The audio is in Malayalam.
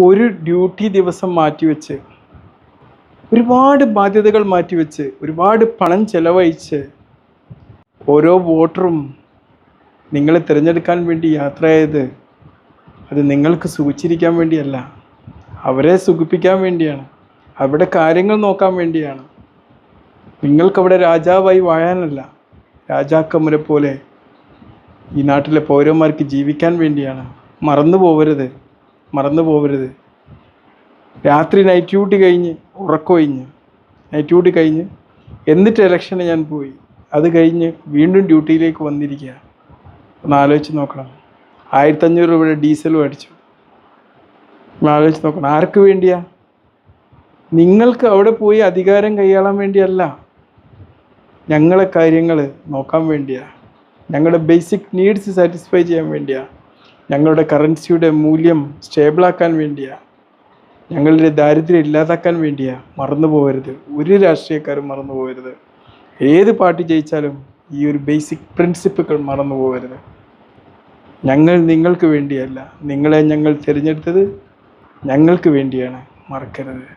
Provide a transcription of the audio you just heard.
ഒരു ഡ്യൂട്ടി ദിവസം മാറ്റിവെച്ച് ഒരുപാട് ബാധ്യതകൾ മാറ്റിവെച്ച് ഒരുപാട് പണം ചെലവഴിച്ച് ഓരോ വോട്ടറും നിങ്ങളെ തിരഞ്ഞെടുക്കാൻ വേണ്ടി യാത്രയായത് അത് നിങ്ങൾക്ക് സുഖിച്ചിരിക്കാൻ വേണ്ടിയല്ല. അവരെ സുഖിപ്പിക്കാൻ വേണ്ടിയാണ്. അവരുടെ കാര്യങ്ങൾ നോക്കാൻ വേണ്ടിയാണ്. നിങ്ങൾക്കവിടെ രാജാവായി വാഴാനല്ല. രാജാക്കന്മാരെ പോലെ ഈ നാട്ടിലെ പൗരന്മാർക്ക് ജീവിക്കാൻ വേണ്ടിയാണ്. മറന്നു പോവരുത് മറന്നു പോവരുത്. രാത്രി നൈറ്റ് ഡ്യൂട്ടി കഴിഞ്ഞ് ഉറക്കൊഴിഞ്ഞ് നൈറ്റ് ഡ്യൂട്ടി കഴിഞ്ഞ് എന്നിട്ട് ഇലക്ഷന് ഞാൻ പോയി. അത് കഴിഞ്ഞ് വീണ്ടും ഡ്യൂട്ടിയിലേക്ക് വന്നിരിക്കുക ഒന്ന് ആലോചിച്ച് നോക്കണം. ആയിരത്തഞ്ഞൂറ് രൂപയുടെ ഡീസൽ മേടിച്ചു. ആലോചിച്ച് നോക്കണം. ആർക്ക് വേണ്ടിയാ? നിങ്ങൾക്ക് അവിടെ പോയി അധികാരം കൈയാളാൻ വേണ്ടിയല്ല. ഞങ്ങളെ കാര്യങ്ങൾ നോക്കാൻ വേണ്ടിയാ. ഞങ്ങളുടെ ബേസിക് നീഡ്സ് സാറ്റിസ്ഫൈ ചെയ്യാൻ വേണ്ടിയാ. ഞങ്ങളുടെ കറൻസിയുടെ മൂല്യം സ്റ്റേബിളാക്കാൻ വേണ്ടിയാ. ഞങ്ങളുടെ ദാരിദ്ര്യം ഇല്ലാതാക്കാൻ വേണ്ടിയാ. മറന്നു പോകരുത് ഒരു രാഷ്ട്രീയക്കാരും മറന്നു പോകരുത് ഏത് പാർട്ടി ജയിച്ചാലും ഈ ഒരു ബേസിക് പ്രിൻസിപ്പിൾ മറന്നു പോകരുത് ഞങ്ങൾ നിങ്ങൾക്ക് വേണ്ടിയല്ല. നിങ്ങളെ ഞങ്ങൾ തിരഞ്ഞെടുത്തത് ഞങ്ങൾക്ക് വേണ്ടിയാണ്. മറക്കരുത്.